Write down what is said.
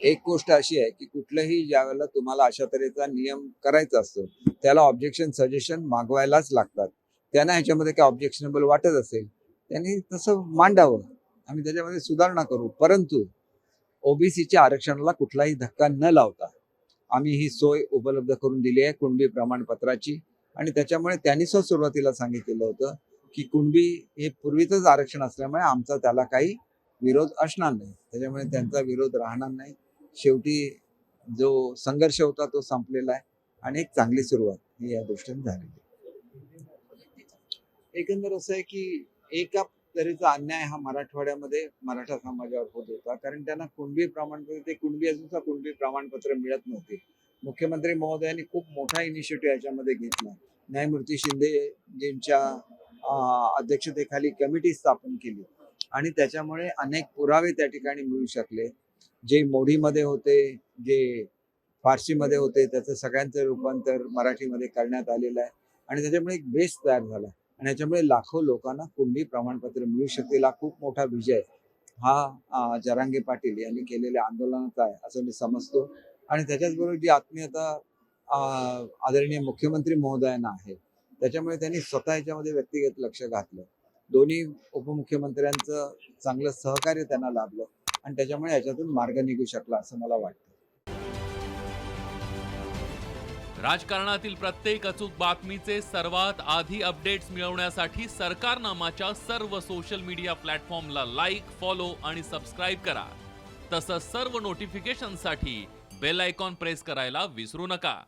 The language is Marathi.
एक गोष्ट अशी आहे की कुठलंही ज्यावेळेला तुम्हाला अशा तऱ्हेचा नियम करायचा असतो त्याला ऑब्जेक्शन सजेशन मागवायलाच लागतात. त्यांना ह्याच्यामध्ये काय ऑब्जेक्शनेबल वाटत असेल त्यांनी तसं मांडावं. आम्ही त्याच्यामध्ये सुधारणा करू. परंतु ओबीसीच्या आरक्षणाला कुठलाही धक्का न लावता आम्ही ही सोय उपलब्ध करून दिली आहे कुणबी प्रमाणपत्राची. आणि त्याच्यामुळे त्यांनी सुद्धा सुरुवातीला सांगितलेलं होतं की कुणबी हे पूर्वीचंच आरक्षण असल्यामुळे आमचा त्याला काही विरोध असणार नाही. त्याच्यामुळे त्यांचा विरोध राहणार नाही. शेवटी जो संघर्ष होता तो संपलेला आहे आणि एक चांगली सुरुवात ही या दृष्टीने झालेली एकंदर असं आहे की एका तऱ्हेचा अन्याय हा मराठवाड्यामध्ये मराठा समाजावर होत होता. कारण त्यांना कुणबी प्रमाणपत्र ते कुणबी अजून कुणबी प्रमाणपत्र मिळत नव्हते. मुख्यमंत्री महोदयांनी खूप मोठा इनिशिएटिव्ह याच्यामध्ये घेतला. न्यायमूर्ती शिंदेजींच्या यांच्या अध्यक्षतेखाली कमिटी स्थापन केली. आणि त्याच्यामुळे अनेक पुरावे त्या ठिकाणी मिळू शकले. जे मोडीमध्ये होते जे फारसीमध्ये होते त्याचं सगळ्यांचं रूपांतर मराठीमध्ये करण्यात आलेलं आहे. आणि त्याच्यामुळे एक बेस तयार झाला. आणि याच्यामुळे लाखो लोकांना कुणबी प्रमाणपत्र मिळू शकतील हा खूप मोठा विजय हा जरांगे पाटील यांनी केलेल्या आंदोलनाचा आहे असं मी समजतो. आणि त्याच्याचबरोबर जी आत्मीयता आदरणीय मुख्यमंत्री महोदयांना आहे त्याच्यामुळे त्यांनी स्वतः याच्यामध्ये व्यक्तिगत लक्ष घातलं. दोन्ही उपमुख्यमंत्र्यांचं चांगलं सहकार्य त्यांना लाभलं. आणि त्याच्यामुळे याच्यातून मार्ग निघू शकला असं मला वाटतं. राजकारणातील प्रत्येक अचूक बातमीचे सर्वात आधी अपडेट्स मिळवण्यासाठी सरकारनामाच्या सर्व सोशल मीडिया प्लॅटफॉर्मला लाईक फॉलो आणि सबस्क्राईब करा. तसंच सर्व नोटिफिकेशनसाठी बेल आयकॉन प्रेस करायला विसरू नका.